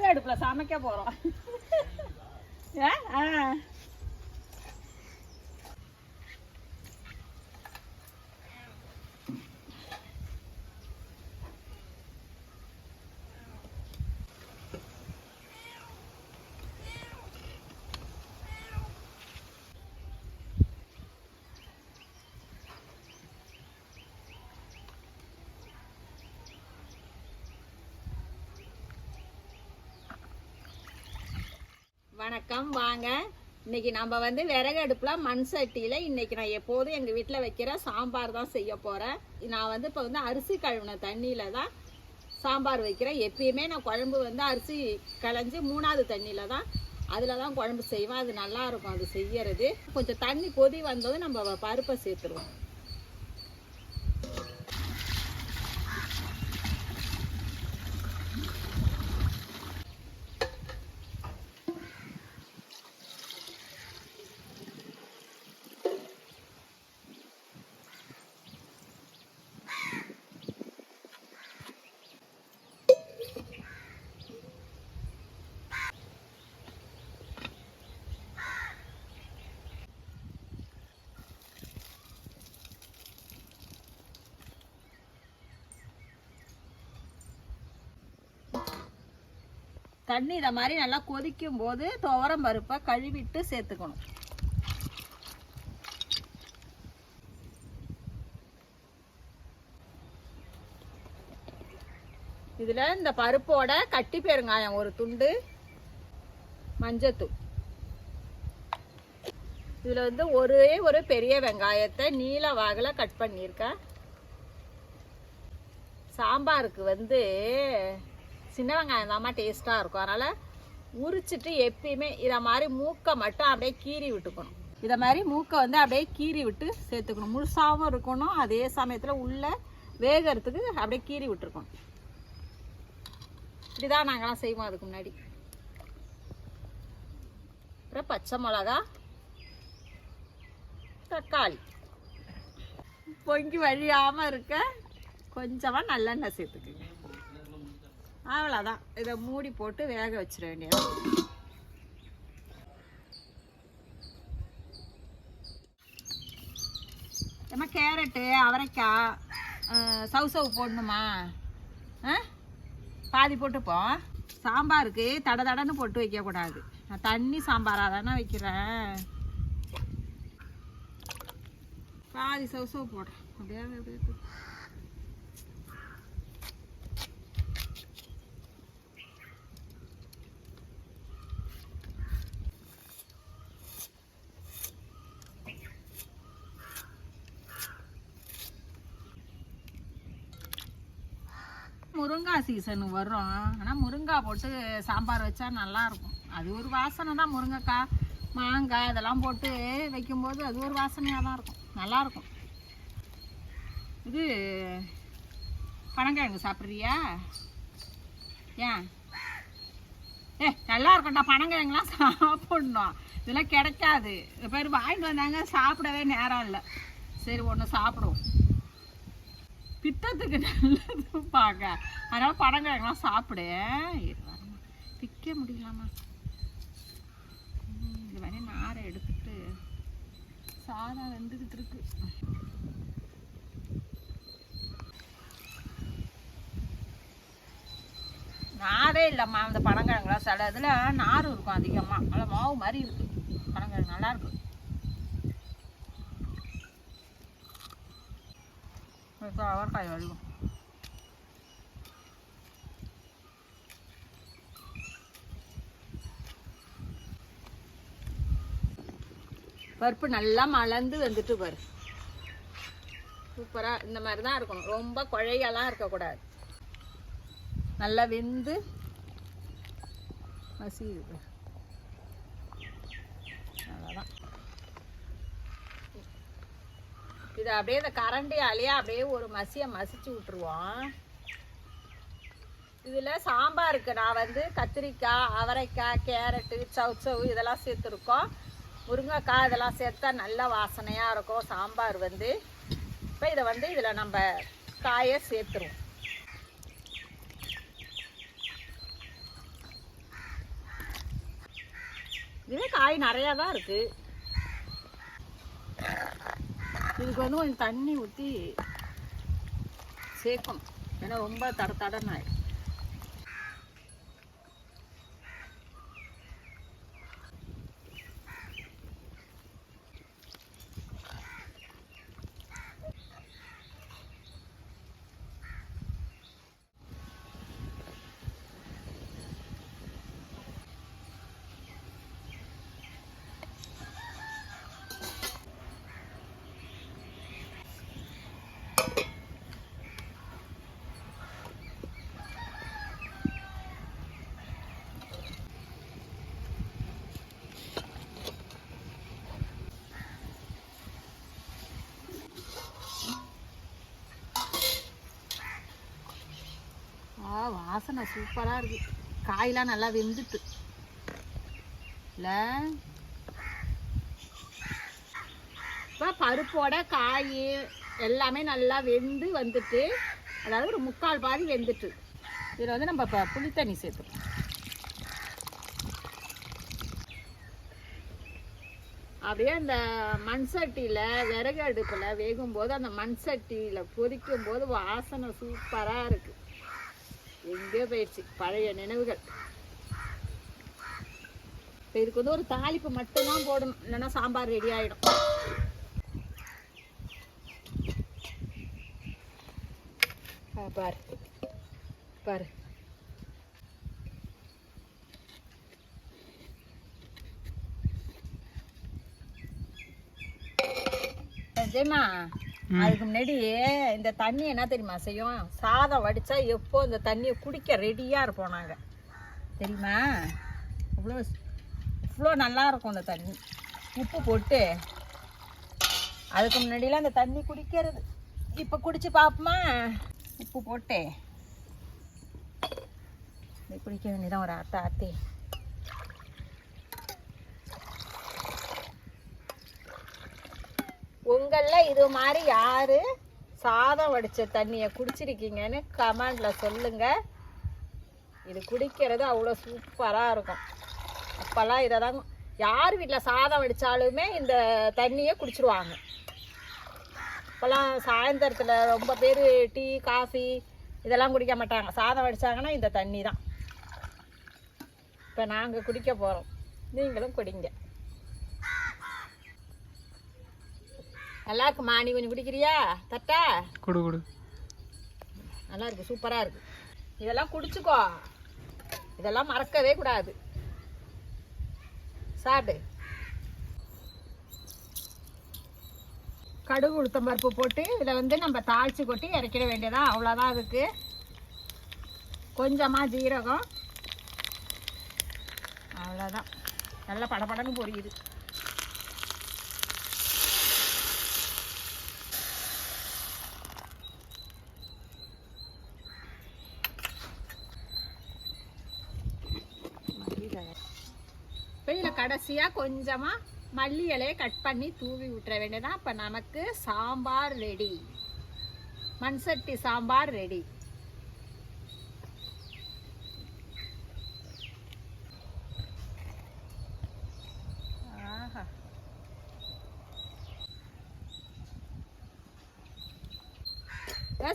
விறகு அடுப்புல சமைக்க போறோம் ஏ? ஆ. வணக்கம் வாங்க. இன்னைக்கு நம்ம வந்து விறகு அடுப்புல மண் சட்டியில இன்னைக்கு நான் எப்போதும் எங்க வீட்டில் வைக்கிற சாம்பார் தான் செய்ய போறேன். நான் வந்து இப்போ வந்து அரிசி கழுவின தண்ணியில தான் சாம்பார் வைக்கிறேன். எப்பயுமே நான் குழம்பு வந்து அரிசி களைஞ்சு மூணாவது தண்ணியில தான் அதில் தான் குழம்பு செய்வேன். அது நல்லா இருக்கும் அது செய்யறது. கொஞ்சம் தண்ணி கொதி வந்ததும் நம்ம பருப்பை சேர்த்துருவோம். தண்ணி இதை மாதிரி நல்லா கொதிக்கும் போது துவரம் பருப்பை கழுவிட்டு சேர்த்துக்கணும். இதில் இந்த பருப்போட கட்டி பெருங்காயம் ஒரு துண்டு மஞ்சத்தூள். இதில் வந்து ஒரே ஒரு பெரிய வெங்காயத்தை நீல வாகில் கட் பண்ணியிருக்கேன். சாம்பாருக்கு வந்து சின்ன வெங்காயம் தாம்மா டேஸ்ட்டாக இருக்கும். அதனால் உரிச்சிட்டு எப்பயுமே இதை மாதிரி மூக்கை மட்டும் அப்படியே கீறி விட்டுக்கணும். இதை மாதிரி மூக்கை வந்து அப்படியே கீறி விட்டு சேர்த்துக்கணும். முழுசாகவும் இருக்கணும். அதே சமயத்தில் உள்ள வேகறதுக்கு அப்படியே கீறி விட்டுருக்கணும். இப்படிதான் நாங்களாம் செய்வோம் அதுக்கு முன்னாடி. அப்புறம் பச்சை மிளகா தக்காளி. பொங்கி வழியாமல் இருக்க கொஞ்சமாக நல்லெண்ணெய் சேர்த்துக்குங்க. அவ்வளோதான் இதை மூடி போட்டு வேக வச்சிட வேண்டியது. ஏமா கேரட்டு அவரைக்காய் சவு சவு போடணுமா? ஆ? பாதி போட்டுப்போம் சாம்பாருக்கு தட தடன்னு போட்டு வைக்கக்கூடாது நான் தண்ணி சாம்பாராக தானே வைக்கிறேன். பாதி சவு சவு போடுறேன் அப்படியே அப்படியே. முருங்காய் சீசன் வரும். ஆனால் முருங்காய் போட்டு சாம்பார் வச்சா நல்லா இருக்கும் அது ஒரு வாசனை தான் முருங்கைக்காய் மாங்காய் இதெல்லாம் போட்டு வைக்கும்போது அது ஒரு வாசனையாக தான் இருக்கும். நல்லா இருக்கும் இது பனங்கிழங்கு சாப்பிட்றியா? ஏன்? ஏ நல்லா இருக்கும்டா பனங்கிழங்குலாம் சாப்பிடணும். இதெல்லாம் கிடைக்காது. பேர் வாங்கிட்டு வந்தாங்க சாப்பிடவே நேரம் இல்லை. சரி ஒன்று சாப்பிடுவோம். பித்தத்துக்கு நல்லது பாக்க. அதனால பனங்கிழங்குலாம் சாப்பிடு. இரு பிக்க முடியலாமா? இது மாதிரி நாரை எடுத்துட்டு சாதம் வெந்துக்கிட்டு இருக்கு. நாரே இல்லைம்மா அந்த பனங்கிழங்குலாம் சில இதில் நார் இருக்கும் அதிகமாக அதில் மாவு மாதிரி இருக்குது பனங்கிழங்கு நல்லாயிருக்கு இருக்கு আবার அவரைக்காய் வழுவும் பருப்பு நல்லா மலர்ந்து வந்துட்டு பாரு. சூப்பராக இந்த மாதிரி தான் இருக்கணும். ரொம்ப குழையெல்லாம் இருக்கக்கூடாது. நல்லா வெந்து மசியுது. இதை அப்படியே இந்த கரண்டியாலேயே அப்படியே ஒரு மசியை மசிச்சு விட்டுருவோம். இதில் சாம்பாருக்கு நான் வந்து கத்திரிக்காய் அவரைக்காய் கேரட்டு சவுச்சவு இதெல்லாம் சேர்த்துருக்கோம். முருங்கைக்காய் இதெல்லாம் சேர்த்தா நல்ல வாசனையாக இருக்கும் சாம்பார் வந்து. இப்போ இதை வந்து இதில் நம்ம காயை சேர்த்துருவோம். இதுவே காய் நிறையா தான் இருக்குது இதுக்கு வந்து கொஞ்சம் தண்ணி ஊற்றி சேர்க்கணும் ஏன்னா ரொம்ப தட தடன்னு ஆயிடும் ஆ வாசனை சூப்பராக இருக்கு. காயெலாம் நல்லா வெந்துட்டு. இல்லை? இப்போ பருப்போட காய் எல்லாமே நல்லா வெந்து வந்துட்டு அதாவது ஒரு முக்கால் பாதி வெந்துட்டு. இதில் வந்து நம்ம இப்போ புளித்தண்ணி சேர்த்துக்கணும். அப்படியே அந்த மண் சட்டியில் விறகு அடுப்பில் வேகும்போது அந்த மண் சட்டியில் கொதிக்கும் போது வாசனை சூப்பராக இருக்குது எங்கேயோ போயிடுச்சு பழைய நினைவுகள். இப்போ இதுக்கு வந்து ஒரு தாளிப்பு மட்டும்தான் போடணும். இல்லைன்னா சாம்பார் ரெடி ஆகிடும் பாரு. பாரு. ஜெயமா அதுக்கு முன்னாடி இந்த தண்ணி என்ன தெரியுமா செய்யும்? சாதம் வடிச்சா எப்போ இந்த தண்ணியை குடிக்க ரெடியாக இருப்போம் நாங்கள் தெரியுமா? அவ்வளோ இவ்வளோ நல்லா இருக்கும் இந்த தண்ணி. உப்பு போட்டு அதுக்கு முன்னாடிலாம் இந்த தண்ணி குடிக்கிறது. இப்போ குடிச்சு பார்ப்போமா உப்பு போட்டு. குடிக்க வேண்டியதான் ஒரு அத்தை ஆத்தி உங்களில் இது மாதிரி யார் சாதம் வடித்த தண்ணியை குடிச்சிருக்கீங்கன்னு கமெண்டில் சொல்லுங்கள் இது குடிக்கிறது அவ்வளோ சூப்பராக இருக்கும். அப்போல்லாம் இதை தான் யார் வீட்டில் சாதம் வடித்தாலுமே இந்த தண்ணியை குடிச்சிருவாங்க. இப்போல்லாம் சாயந்தரத்தில் ரொம்ப பேர் டீ காஃபி இதெல்லாம் குடிக்க மாட்டாங்க. சாதம் வடித்தாங்கன்னா இந்த தண்ணி தான் இப்போ நாங்கள் குடிக்க போகிறோம் நீங்களும் குடிங்க. நல்லா இருக்குமா நீ கொஞ்சம் குடிக்கிறியா? தட்டா? கொடு கொடு. நல்லா இருக்கு சூப்பராக இருக்கு. இதெல்லாம் குடிச்சுக்கோ. இதெல்லாம் மறக்கவே கூடாது. சாப்பிடு. கடுகு உளுத்தம் பருப்பு போட்டு இதில் வந்து நம்ம தாளித்து கொட்டி இறக்கிட வேண்டியதா? அவ்வளோதான் அதுக்கு. கொஞ்சமாக ஜீரகம். அவ்வளோதான். நல்லா படபடன்னு பொரியுது இப்போ இதில் கடைசியாக கொஞ்சமாக மல்லி இலையை கட் பண்ணி தூவி விட்டுற வேண்டியதான் இப்போ நமக்கு சாம்பார் ரெடி மண் சட்டி சாம்பார் ரெடி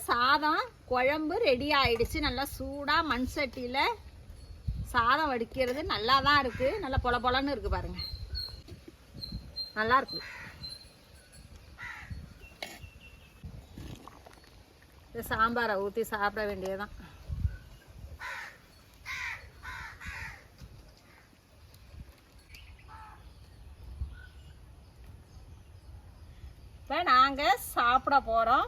சாதம் குழம்பு ரெடி ஆயிடுச்சு. நல்லா சூடாக மண் சட்டியில் சாதம் வடிக்கிறது நல்லா தான் இருக்கு. நல்லா பொல பொலன்னு இருக்கு பாருங்க. நல்லா இருக்கு இந்த சாம்பாரை ஊற்றி சாப்பிட வேண்டியதுதான். இப்போ நாங்கள் சாப்பிட போகிறோம்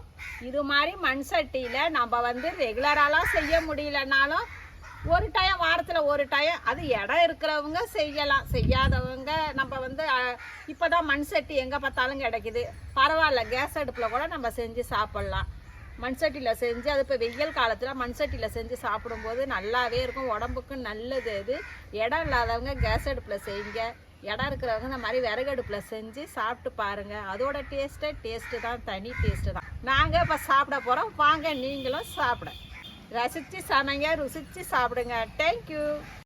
இது மாதிரி மண் சட்டியில் நம்ம வந்து ரெகுலராலாம் செய்ய முடியலனாலும் ஒரு டைம் வாரத்தில் ஒரு டைம் அது இடம் இருக்கிறவங்க செய்யலாம். செய்யாதவங்க நம்ம வந்து இப்போ தான் மண் சட்டி எங்கே பார்த்தாலும் கிடைக்குது. பரவாயில்ல கேஸ் அடுப்பில் கூட நம்ம செஞ்சு சாப்பிட்லாம். மண் சட்டியில் செஞ்சு அது இப்போ வெயில் காலத்தில் மண் சட்டியில் செஞ்சு சாப்பிடும்போது நல்லாவே இருக்கும். உடம்புக்கு நல்லது அது. இடம் இல்லாதவங்க கேஸ் அடுப்பில் செய்யுங்க. இடம் இருக்கிறவங்க இந்த மாதிரி விறகு அடுப்பில் செஞ்சு சாப்பிட்டு பாருங்கள் அதோட டேஸ்ட்டே டேஸ்ட்டு தான் தனி டேஸ்ட்டு தான். நாங்கள் இப்போ சாப்பிட போகிறோம் வாங்க நீங்களும் சாப்பிட. ரசித்து சமைங்க ருசித்து சாப்பிடுங்க. தேங்க்யூ